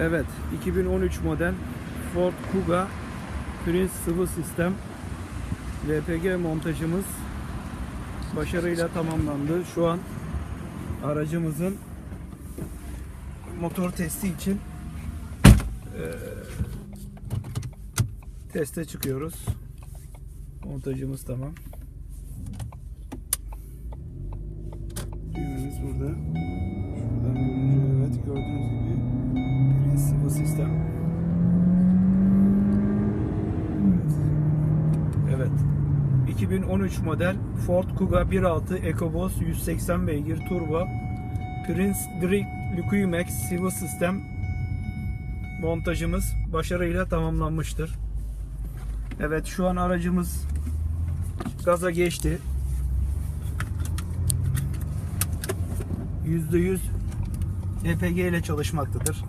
Evet, 2013 model Ford Kuga Prince sıvı sistem LPG montajımız başarıyla tamamlandı. Şu an aracımızın motor testi için eee, teste çıkıyoruz. Montajımız tamam. Düğmemiz burada. Evet. Evet. 2013 model Ford Kuga 1.6 EcoBoost 180 beygir turbo Prince Direct Liquimax sıvı sistem montajımız başarıyla tamamlanmıştır. Evet şu an aracımız gaza geçti. %100 LPG ile çalışmaktadır.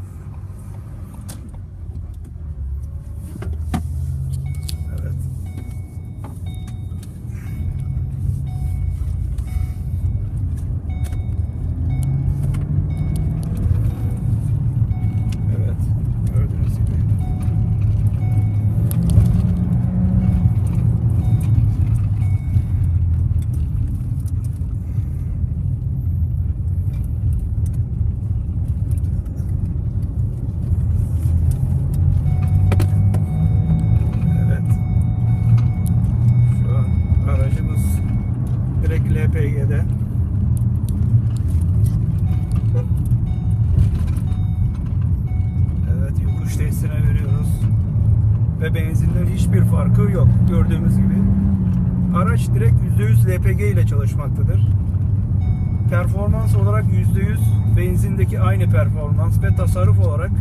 LPG'de. Evet yokuş testine veriyoruz. Ve benzinden hiçbir farkı yok gördüğümüz gibi. Araç direkt %100 LPG ile çalışmaktadır. Performans olarak %100 benzindeki aynı performans ve tasarruf olarak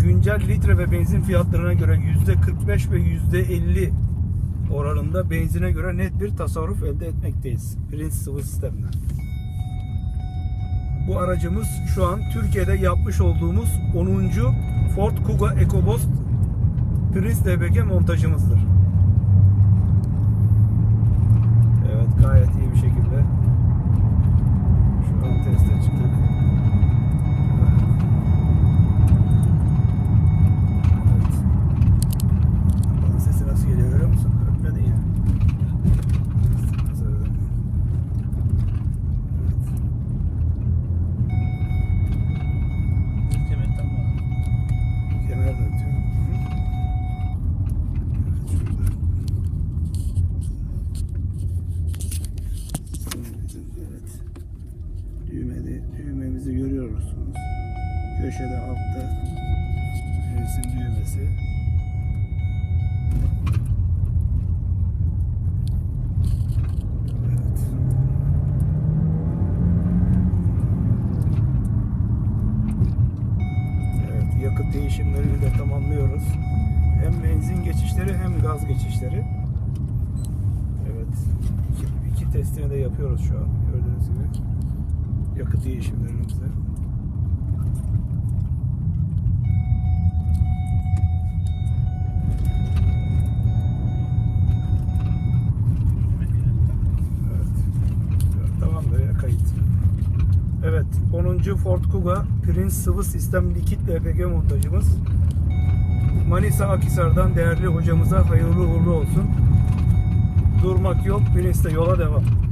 güncel litre ve benzin fiyatlarına göre %45 ve %50 oranında benzine göre net bir tasarruf elde etmekteyiz. Prince sıvı sistemden. Bu aracımız şu an Türkiye'de yapmış olduğumuz 10. Ford Kuga EcoBoost Prince LPG montajımızdır. Evet gayet iyi Düğmeli, düğmemizi görüyorsunuz. Köşede altta resim düğmesi. Yakıt değişimlerini de tamamlıyoruz. Hem benzin geçişleri hem gaz geçişleri. Evet. iki, iki testini de yapıyoruz şu an gördüğünüz gibi. Yakıt ya kayıt. Evet 10. Ford Kuga Prince sıvı sistem likit LPG montajımız. Manisa Akhisar'dan değerli hocamıza hayırlı uğurlu olsun. Durmak yok, Prince'de yola devam.